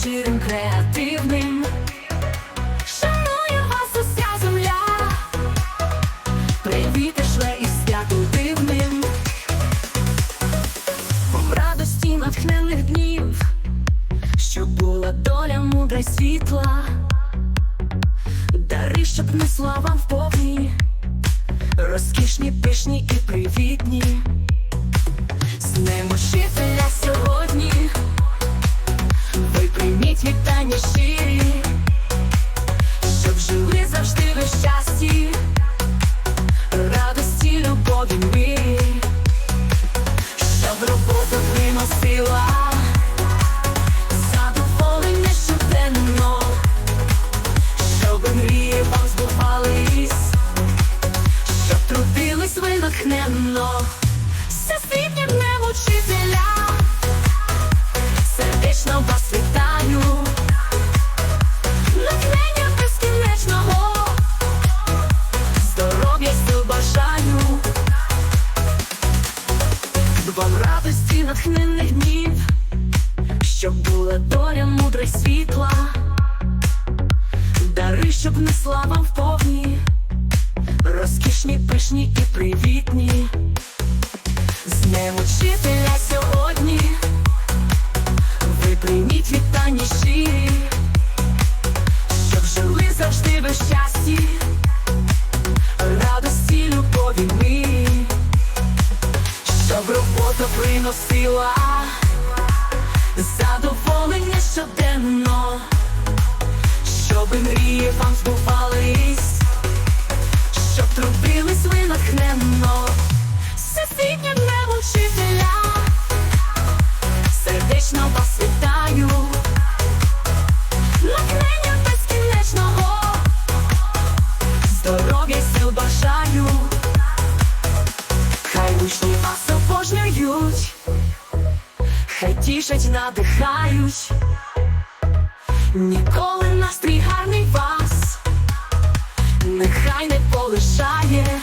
щирим, креативним. Шанує вас уся земля, привіти шле і святу дивним. Радості натхнених днів, щоб була доля мудра й світла, дари, щоб не вам в повні, розкішні, пишні і привітні. Прийміть щирі, щоб жили завжди ви щасті, радості, любові, мирі, щоб робота приносила задоволення щоденно, щоб мрії вам щоб трудились ви натхненно, щоб несла вам вповні, розкішні, пишні і привітні. З днем учителя сьогодні, ви прийміть вітання щирі, щоб жили завжди в щасті, радості, любові, мирі, щоб робота приносила щоби мрії вам збувались, щоб трудились ви натхненно, всесвітнім днем учителя, сердечно вас вітаю, безкінечного, здоров'я сил бажаю, хай учні вас обожнюють. Хай тішать, надихають, ніколи настрій гарний вас, нехай не полишає.